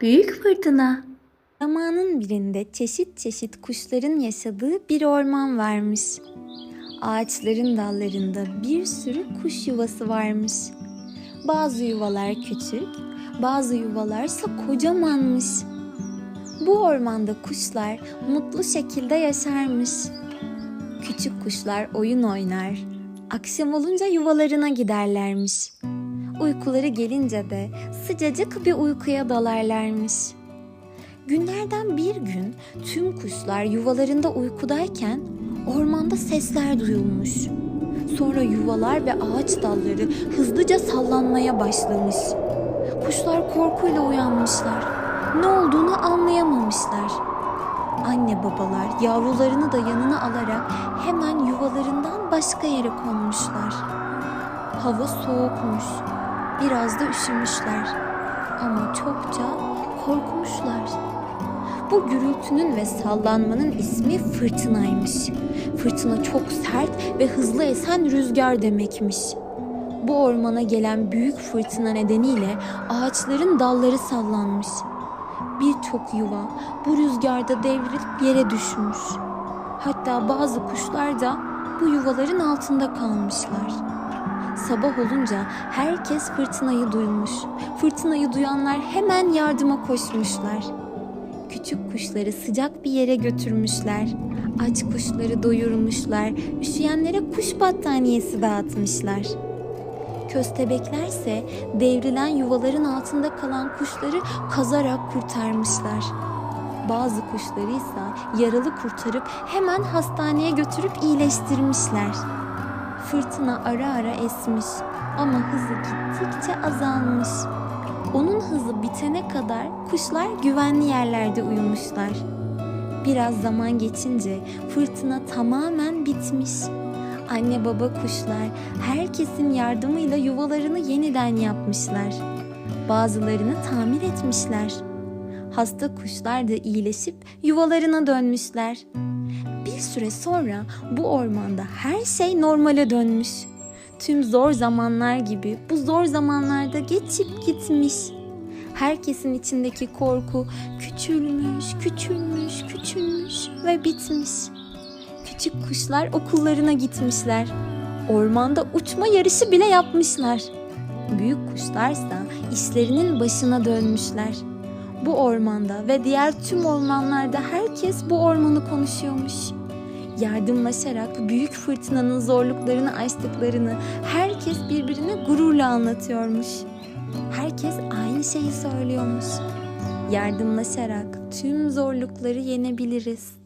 Büyük fırtına. Zamanın birinde çeşit çeşit kuşların yaşadığı bir orman varmış. Ağaçların dallarında bir sürü kuş yuvası varmış. Bazı yuvalar küçük, bazı yuvalarsa kocamanmış. Bu ormanda kuşlar mutlu şekilde yaşarmış. Küçük kuşlar oyun oynar, akşam olunca yuvalarına giderlermiş. Uykuları gelince de sıcacık bir uykuya dalarlarmış. Günlerden bir gün tüm kuşlar yuvalarında uykudayken ormanda sesler duyulmuş. Sonra yuvalar ve ağaç dalları hızlıca sallanmaya başlamış. Kuşlar korkuyla uyanmışlar. Ne olduğunu anlayamamışlar. Anne babalar yavrularını da yanına alarak hemen yuvalarından başka yere konmuşlar. Hava soğukmuş. Biraz da üşümüşler. Ama çokça korkmuşlar. Bu gürültünün ve sallanmanın ismi fırtınaymış. Fırtına çok sert ve hızlı esen rüzgar demekmiş. Bu ormana gelen büyük fırtına nedeniyle ağaçların dalları sallanmış. Birçok yuva bu rüzgarda devrilip yere düşmüş. Hatta bazı kuşlar da bu yuvaların altında kalmışlar. Sabah olunca herkes fırtınayı duymuş. Fırtınayı duyanlar hemen yardıma koşmuşlar. Küçük kuşları sıcak bir yere götürmüşler. Aç kuşları doyurmuşlar. Üşüyenlere kuş battaniyesi dağıtmışlar. Köstebeklerse devrilen yuvaların altında kalan kuşları kazarak kurtarmışlar. Bazı kuşları ise yaralı kurtarıp hemen hastaneye götürüp iyileştirmişler. Fırtına ara ara esmiş ama hızı gittikçe azalmış. Onun hızı bitene kadar kuşlar güvenli yerlerde uyumuşlar. Biraz zaman geçince fırtına tamamen bitmiş. Anne baba kuşlar herkesin yardımıyla yuvalarını yeniden yapmışlar. Bazılarını tamir etmişler. Hasta kuşlar da iyileşip yuvalarına dönmüşler. Bir süre sonra bu ormanda her şey normale dönmüş. Tüm zor zamanlar gibi bu zor zamanlarda geçip gitmiş. Herkesin içindeki korku küçülmüş, küçülmüş, küçülmüş ve bitmiş. Küçük kuşlar okullarına gitmişler. Ormanda uçma yarışı bile yapmışlar. Büyük kuşlarsa işlerinin başına dönmüşler. Bu ormanda ve diğer tüm ormanlarda herkes bu ormanı konuşuyormuş. Yardımlaşarak büyük fırtınanın zorluklarını aştıklarını herkes birbirine gururla anlatıyormuş. Herkes aynı şeyi söylüyormuş. Yardımlaşarak tüm zorlukları yenebiliriz.